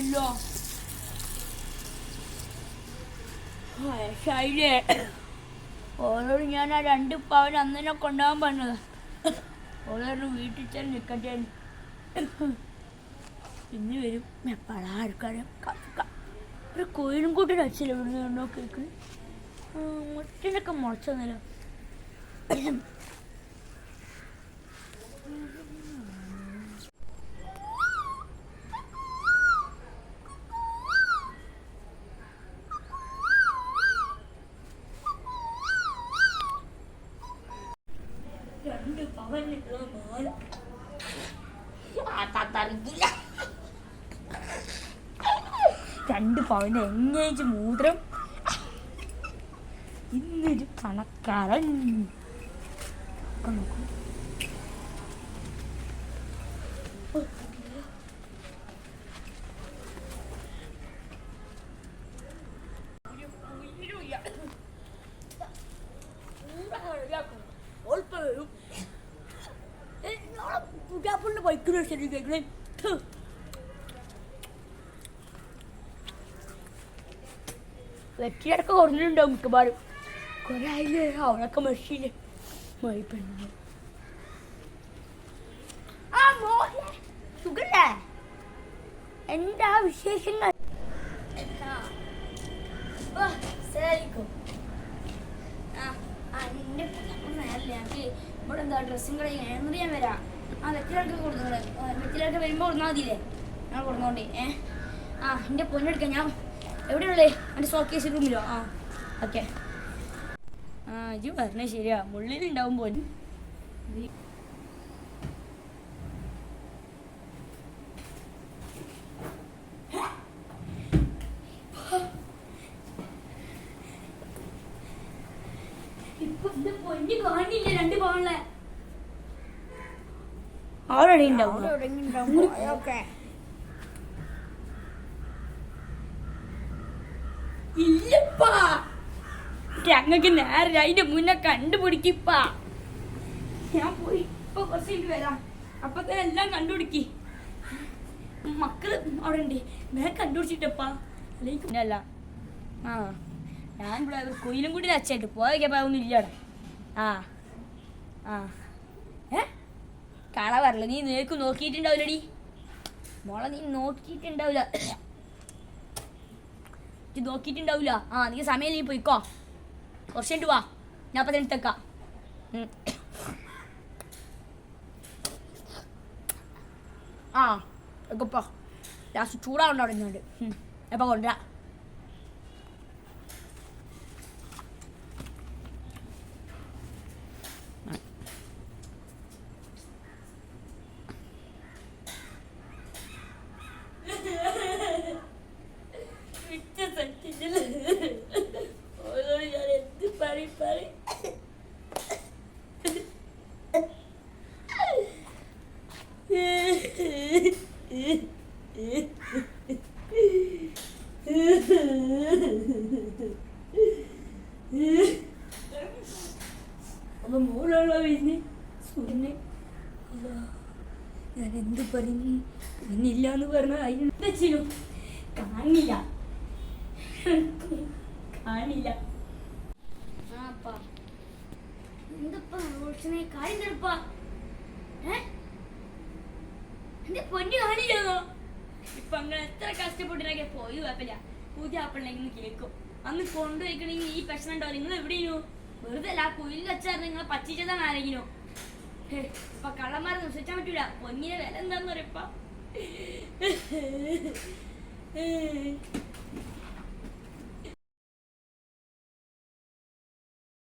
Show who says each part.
Speaker 1: ഇല്ലോ ശൈലേ ഓരോട് ഞാൻ ആ രണ്ട് പവൻ അന്നിനെ കൊണ്ടുപോകാൻ പറഞ്ഞത്. ഓരോട് വീട്ടിൽ ചെന്ന് നിൽക്കട്ടെ പിന്നെ വരും. എപ്പോഴാ ആർക്കാരും ഒരു കോയിലും കൂട്ടി അച്ഛല്ല ഇവിടുന്ന് കണ്ടോ കേക്ക് മുട്ടിനൊക്കെ മുളച്ചെന്നല്ലോ രണ്ട് പവന് എങ്ങേജ് മൂത്രം? ഇന്നൊരു പണക്കാരൻ. ബൈക്കിൽ ശരി കേൾക്കണേ വെറ്റിയടക്കം കുറഞ്ഞിട്ടുണ്ടാവും മിക്കവാറും? കുറെ ആയില്ലേ? അവളൊക്കെ മെഷീന്. മോനെ സുഖല്ലേ? എന്താ വിശേഷങ്ങൾ ആ. ഓ, അസ്സലാമലൈക്കും. ആ, ആ, നിന്റെ പുതിയാപ്പിള നേരല്ലേ? ഞങ്ങക്ക് ഇവിടെ എന്താ ഡ്രസ്സും കട എന്നിട്ട് ഞാൻ വരാം? ആ വെറ്റിലൊക്കെ കൊടുക്കുന്നത് വെറ്റിലൊക്കെ വരുമ്പോൾ കൊടുന്നാൽ മതിയില്ലേ? ഞാൻ കൊടുന്നോണ്ടേ. ഏ? ആ എന്റെ പൊന്നെടുക്കാം ഞാൻ എവിടെയുള്ളേ? എന്റെ സോക്കേസ് റൂമിലോ ആ ഓക്കെ. ആ ഇജ് പറഞ്ഞേ ശരിയാ. ഉള്ളിലുണ്ടാവും പോലും ഇപ്പൊ ഇത് പൊന്നു കാണില്ല രണ്ട് പവനിലെ. അവിടെ ഉണ്ടാവും ഇല്ലപ്പാ. ഞങ്ങൾക്ക് നേരെ അതിന്റെ മുന്നേ കണ്ടുപിടിക്കിപ്പാ. ഞാൻ പോയി. ഇപ്പൊ കുറച്ച് വരാം. അപ്പൊ തന്നെ എല്ലാം കണ്ടുപിടിക്കി. മക്കൾ അവിടെ ഉണ്ട്. ഞാൻ കണ്ടുപിടിച്ചിട്ടപ്പാ. അല്ലെങ്കിൽ ആ ഞാൻ ഇവിടെ കുയിലും കൂടി അച്ഛായിട്ട് പോയൊക്കെ ഒന്നും ഇല്ലടാ. ആ ആ. കാണാൻ പറഞ്ഞു നീ നേക്ക് നോക്കിയിട്ടുണ്ടാവില്ലടി. മോളെ നീ നോക്കിയിട്ടുണ്ടാവില്ല. നോക്കിയിട്ടുണ്ടാവില്ല. ആ നീ സമയം നീ പോയിക്കോ. കുറച്ച് വാ. ഞാൻ അപ്പം ഉം. ആ ഇപ്പൊ ലാസ്റ്റ് ചൂടാവുണ്ട് അവിടെ നിന്നുണ്ട് എപ്പോൾ കൊണ്ടുവരാം വിറ്റ സെറ്റിൽ ഓരോട് ഞാൻ എന്ത് പറയും പറയും അപ്പൊ മോളുള്ള പിന്നെ സുന്നെ ഞാൻ എന്ത് പറഞ്ഞു പിന്നില്ല എന്ന് പറഞ്ഞ ചെയ്യും കാണില്ല കാണില്ല. ഇപ്പൊ അങ്ങനെ എത്ര കഷ്ടപ്പെട്ടിട്ടൊക്കെ പോയി കുഴപ്പമില്ല. പുതിയ ആപ്പിളിലേക്ക് കേൾക്കും അന്ന് കൊണ്ടുപോയിക്കണെങ്കിൽ ഈ പ്രശ്നം ഉണ്ടോ? നിങ്ങൾ എവിടെയോ വെറുതെ അല്ല കുയിൽ വെച്ചാൽ നിങ്ങൾ പറ്റിച്ചതാണ് ആരെങ്കിലും. ഇപ്പൊ കള്ളന്മാരെ നശിച്ചാൻ പറ്റൂല. പൊന്നിനെ വില എന്താന്ന് പറയപ്പാ